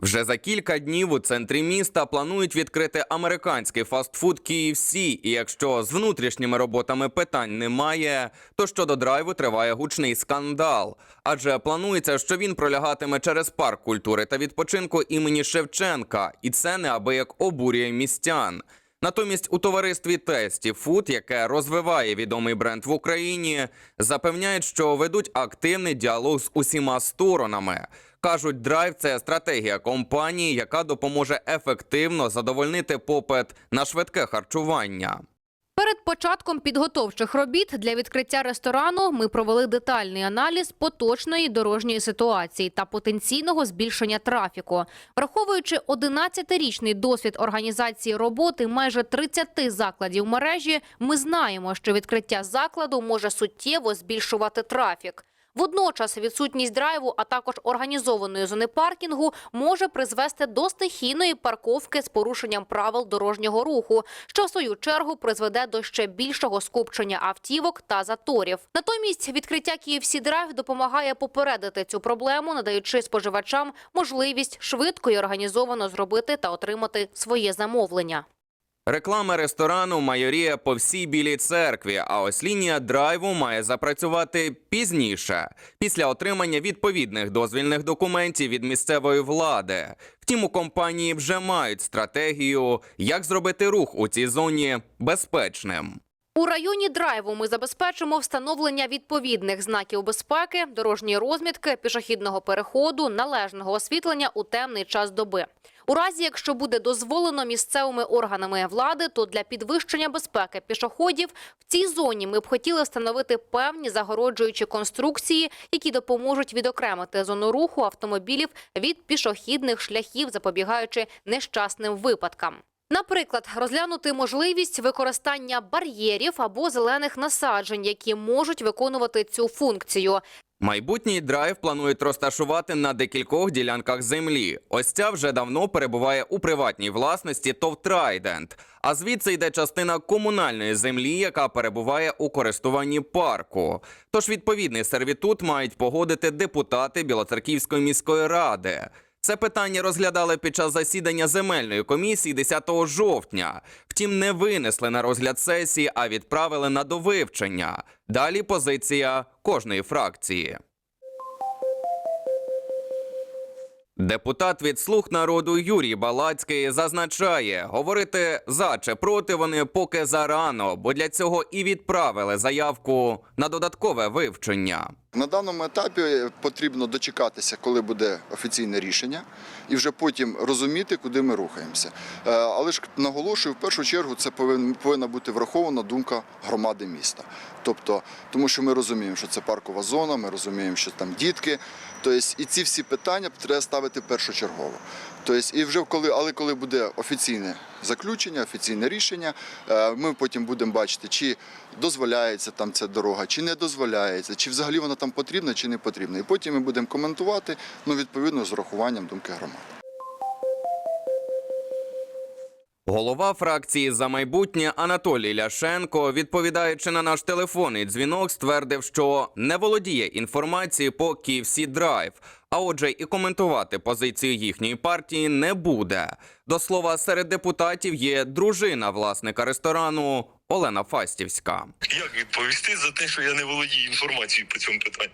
Вже за кілька днів у центрі міста планують відкрити американський фастфуд KFC, і якщо з внутрішніми роботами питань немає, то щодо драйву триває гучний скандал. Адже планується, що він пролягатиме через парк культури та відпочинку імені Шевченка, і це неабияк обурює містян. Натомість у товаристві Тесті Фуд, яке розвиває відомий бренд в Україні, запевняють, що ведуть активний діалог з усіма сторонами. Кажуть, драйв це стратегія компанії, яка допоможе ефективно задовольнити попит на швидке харчування. Перед початком підготовчих робіт для відкриття ресторану ми провели детальний аналіз поточної дорожньої ситуації та потенційного збільшення трафіку. Враховуючи 11-річний досвід організації роботи майже 30 закладів мережі, ми знаємо, що відкриття закладу може суттєво збільшувати трафік. Водночас відсутність драйву, а також організованої зони паркінгу може призвести до стихійної парковки з порушенням правил дорожнього руху, що в свою чергу призведе до ще більшого скупчення автівок та заторів. Натомість відкриття KFC Drive допомагає попередити цю проблему, надаючи споживачам можливість швидко і організовано зробити та отримати своє замовлення. Реклама ресторану майоріє по всій білій церкві, а ось лінія драйву має запрацювати пізніше, після отримання відповідних дозвільних документів від місцевої влади. Втім, у компанії вже мають стратегію, як зробити рух у цій зоні безпечним. У районі драйву ми забезпечимо встановлення відповідних знаків безпеки, дорожньої розмітки, пішохідного переходу, належного освітлення у темний час доби. У разі, якщо буде дозволено місцевими органами влади, то для підвищення безпеки пішоходів в цій зоні ми б хотіли встановити певні загороджуючі конструкції, які допоможуть відокремити зону руху автомобілів від пішохідних шляхів, запобігаючи нещасним випадкам. Наприклад, розглянути можливість використання бар'єрів або зелених насаджень, які можуть виконувати цю функцію. Майбутній драйв планують розташувати на декількох ділянках землі. Ось ця вже давно перебуває у приватній власності ТОВ Трайдент. А звідси йде частина комунальної землі, яка перебуває у користуванні парку. Тож відповідний сервітут мають погодити депутати Білоцерківської міської ради. Це питання розглядали під час засідання земельної комісії 10 жовтня. Втім, не винесли на розгляд сесії, а відправили на довивчення. Далі позиція кожної фракції. Депутат від слуг народу Юрій Балацький зазначає, говорити за чи проти вони поки зарано, бо для цього і відправили заявку на додаткове вивчення. На даному етапі потрібно дочекатися, коли буде офіційне рішення, і вже потім розуміти, куди ми рухаємося. Е, Але ж наголошую, в першу чергу це повинна бути врахована думка громади міста. Тобто, тому що ми розуміємо, що це паркова зона, ми розуміємо, що там дітки. Тобто, і ці всі питання треба ставити першочергово. Тобто, і вже коли, але коли буде офіційне заключення, офіційне рішення, е, ми потім будемо бачити, чи дозволяється там ця дорога, чи не дозволяється, чи взагалі вона там потрібна, чи не потрібна. І потім ми будемо коментувати, ну відповідно з урахуванням думки громади. Голова фракції за майбутнє Анатолій Ляшенко, відповідаючи на наш телефонний дзвінок, ствердив, що не володіє інформацією по KFC Drive, а отже, і коментувати позицію їхньої партії не буде. До слова, серед депутатів є дружина власника ресторану Олена Фастівська. Як відповісти за те, що я не володію інформацією по цьому питанню?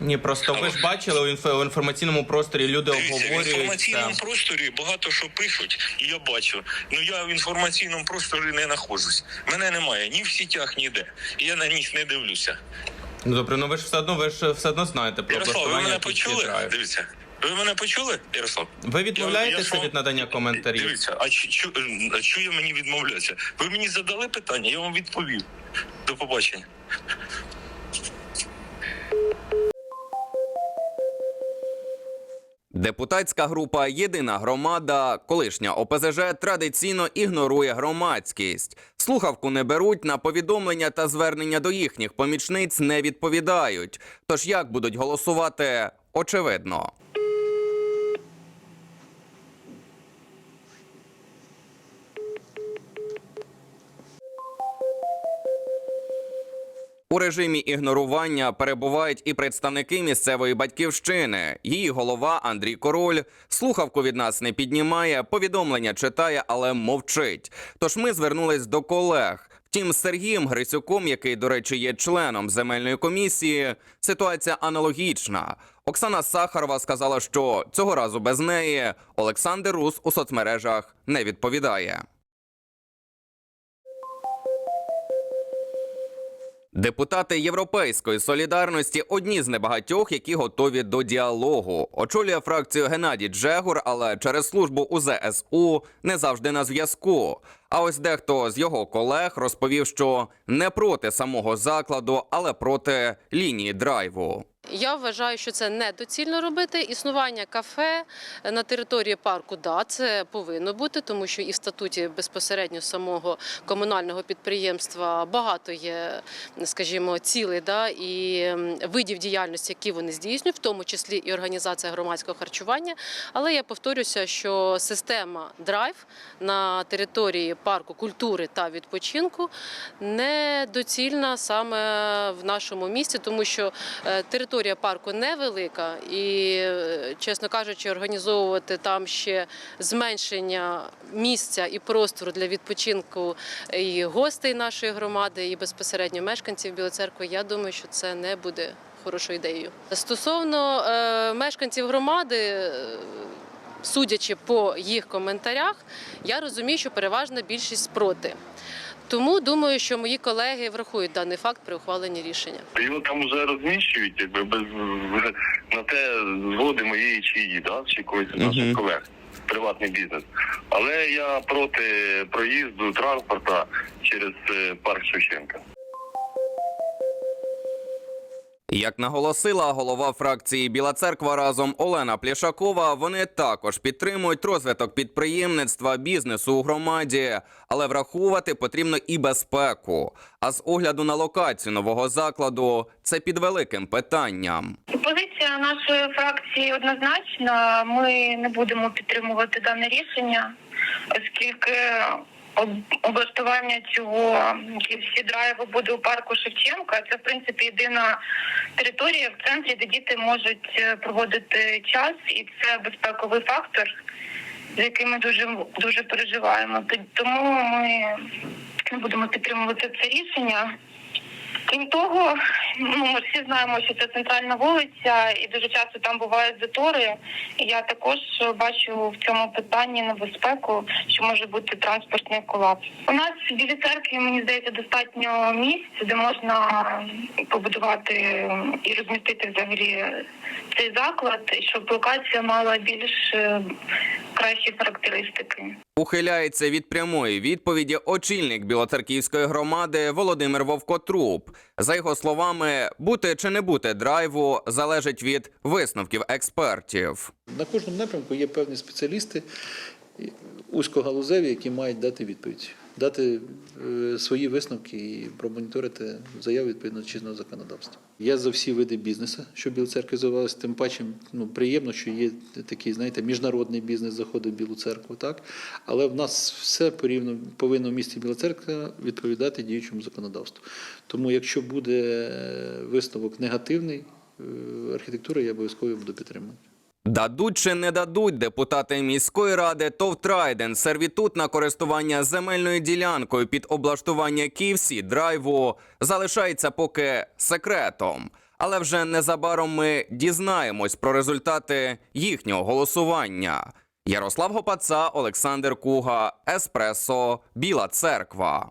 Ні, просто ви ж бачили у інфо- інформаційному просторі люди Дивіться, в інформаційному просторі багато що пишуть, і я бачу. Ну я в інформаційному просторі не знаходжусь. Мене немає ні в сітях, ніде. І я на них не дивлюся. Ну добре, ну ви ж все одно ви ж все одно знаєте про Ярослав, ви мене почули? Дивіться. Ви мене почули, Ярослав? Ви відмовляєтеся Я- я- від надання коментарів? Дивіться, а чу- а я мені відмовлятися? Ви мені задали питання, я вам відповів. До побачення. Депутатська група Єдина громада, колишня ОПЗЖ, традиційно ігнорує громадськість. Слухавку не беруть на повідомлення та звернення до їхніх помічниць не відповідають. Тож як будуть голосувати, очевидно. У режимі ігнорування перебувають і представники місцевої батьківщини. Її голова Андрій Король слухавку від нас не піднімає, повідомлення читає, але мовчить. Тож ми звернулись до колег. Втім, з Сергієм Грисюком, який, до речі, є членом земельної комісії, ситуація аналогічна. Оксана Сахарова сказала, що цього разу без неї Олександр Рус у соцмережах не відповідає. Депутати Європейської солідарності одні з небагатьох, які готові до діалогу. Очолює фракцію Геннадій Джегур, але через службу у ЗСУ не завжди на зв'язку. А ось дехто з його колег розповів, що не проти самого закладу, але проти лінії драйву. Я вважаю, що це недоцільно робити. Існування кафе на території парку, да, це повинно бути, тому що і в статуті безпосередньо самого комунального підприємства багато є, скажімо, цілей да, і видів діяльності, які вони здійснюють, в тому числі і організація громадського харчування. Але я повторюся, що система драйв на території парку культури та відпочинку недоцільна саме в нашому місті, тому що е, територія парку невелика і, е, чесно кажучи, організовувати там ще зменшення місця і простору для відпочинку і гостей нашої громади, і безпосередньо мешканців Білої церкви, я думаю, що це не буде хорошою ідеєю. Стосовно е, мешканців громади. е, Судячи по їх коментарях, я розумію, що переважна більшість проти. Тому думаю, що мої колеги врахують даний факт при ухваленні рішення. Його там вже розміщують, якби без на те згоди моєї чи її, да, чи когось з наших Мгм. колег. Приватний бізнес. Але я проти проїзду транспорта через е, парк Шевченка. Як наголосила голова фракції Біла Церква разом Олена Плішакова, вони також підтримують розвиток підприємництва, бізнесу у громаді, але враховувати потрібно і безпеку. А з огляду на локацію нового закладу це під великим питанням. Позиція нашої фракції однозначна. Ми не будемо підтримувати дане рішення, оскільки облаштування цього всі драйви буде у парку Шевченка. Це в принципі єдина територія в центрі, де діти можуть е, проводити час, і це безпековий фактор, за який ми дуже дуже переживаємо. Тому ми будемо підтримувати це рішення. Крім того, ну ми всі знаємо, що це центральна вулиця, і дуже часто там бувають затори. Я також бачу в цьому питанні небезпеку, що може бути транспортний колапс. У нас в білій церкві, мені здається, достатньо місць, де можна побудувати і розмістити взагалі цей заклад, щоб локація мала більш е, кращі характеристики. Ухиляється від прямої відповіді очільник білоцерківської громади Володимир Вовкотруб. За його словами, бути чи не бути драйву залежить від висновків експертів. На кожному напрямку є певні спеціалісти узкогалузеві, які мають дати відповідь, дати е, свої висновки і промоніторити заяви відповідно до чинного законодавства. Я за всі види бізнесу, що в Білій церкві розвивалося, тим паче ну, приємно, що є такий, знаєте, міжнародний бізнес заходить в Білу церкву, так? Але в нас все порівно повинно в місті Біла церква відповідати діючому законодавству. Тому, якщо буде е, висновок негативний, е, архітектури я обов'язково буду підтримувати. Дадуть чи не дадуть депутати міської ради ТОВ Трайден сервітут на користування земельною ділянкою під облаштування KFC драйву залишається поки секретом. Але вже незабаром ми дізнаємось про результати їхнього голосування. Ярослав Гопаца, Олександр Куга, Еспресо, Біла Церква.